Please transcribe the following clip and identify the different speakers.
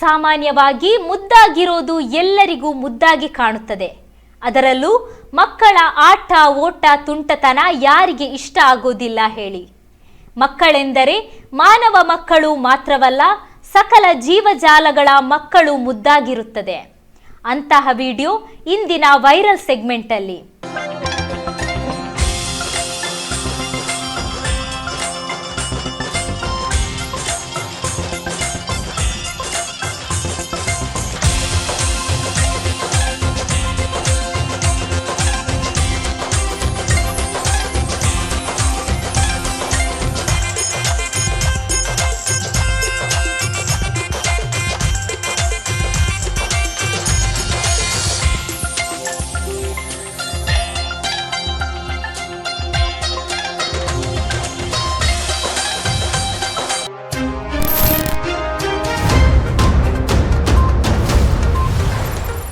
Speaker 1: ಸಾಮಾನ್ಯವಾಗಿ ಮುದ್ದಾಗಿರೋದು ಎಲ್ಲರಿಗೂ ಮುದ್ದಾಗಿ ಕಾಣುತ್ತದೆ. ಅದರಲ್ಲೂ ಮಕ್ಕಳ ಆಟ, ಓಟ, ತುಂಟತನ ಯಾರಿಗೆ ಇಷ್ಟ ಆಗೋದಿಲ್ಲ ಹೇಳಿ. ಮಕ್ಕಳೆಂದರೆ ಮಾನವ ಮಕ್ಕಳು ಮಾತ್ರವಲ್ಲ, ಸಕಲ ಜೀವಜಾಲಗಳ ಮಕ್ಕಳು ಮುದ್ದಾಗಿರುತ್ತದೆ. ಅಂತಹ ವಿಡಿಯೋ ಇಂದಿನ ವೈರಲ್ ಸೆಗ್ಮೆಂಟಲ್ಲಿ.